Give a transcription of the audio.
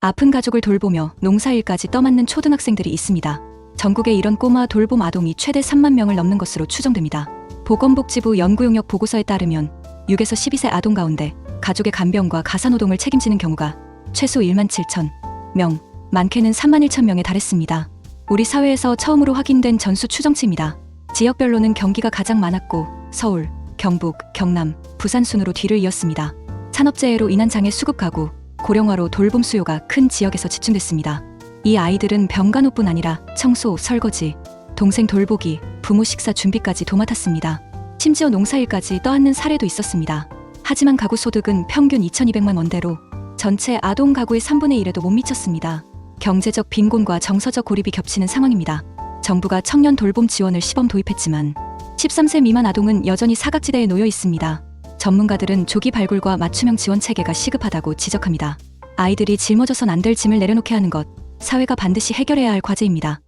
아픈 가족을 돌보며 농사일까지 떠맡는 초등학생들이 있습니다. 전국에 이런 꼬마 돌봄 아동이 최대 3만 명을 넘는 것으로 추정됩니다. 보건복지부 연구용역 보고서에 따르면 6에서 12세 아동 가운데 가족의 간병과 가사노동을 책임지는 경우가 최소 1만 7천 명, 많게는 3만 1천 명에 달했습니다. 우리 사회에서 처음으로 확인된 전수 추정치입니다. 지역별로는 경기가 가장 많았고 서울, 경북, 경남, 부산 순으로 뒤를 이었습니다. 산업재해로 인한 장애 수급 가구, 고령화로 돌봄 수요가 큰 지역에서 집중됐습니다. 이 아이들은 병간호뿐 아니라 청소, 설거지, 동생 돌보기, 부모 식사 준비까지 도맡았습니다. 심지어 농사일까지 떠안는 사례도 있었습니다. 하지만 가구 소득은 평균 2,200만 원대로 전체 아동 가구의 3분의 1에도 못 미쳤습니다. 경제적 빈곤과 정서적 고립이 겹치는 상황입니다. 정부가 청년 돌봄 지원을 시범 도입했지만 13세 미만 아동은 여전히 사각지대에 놓여 있습니다. 전문가들은 조기 발굴과 맞춤형 지원 체계가 시급하다고 지적합니다. 아이들이 짊어져선 안 될 짐을 내려놓게 하는 것, 사회가 반드시 해결해야 할 과제입니다.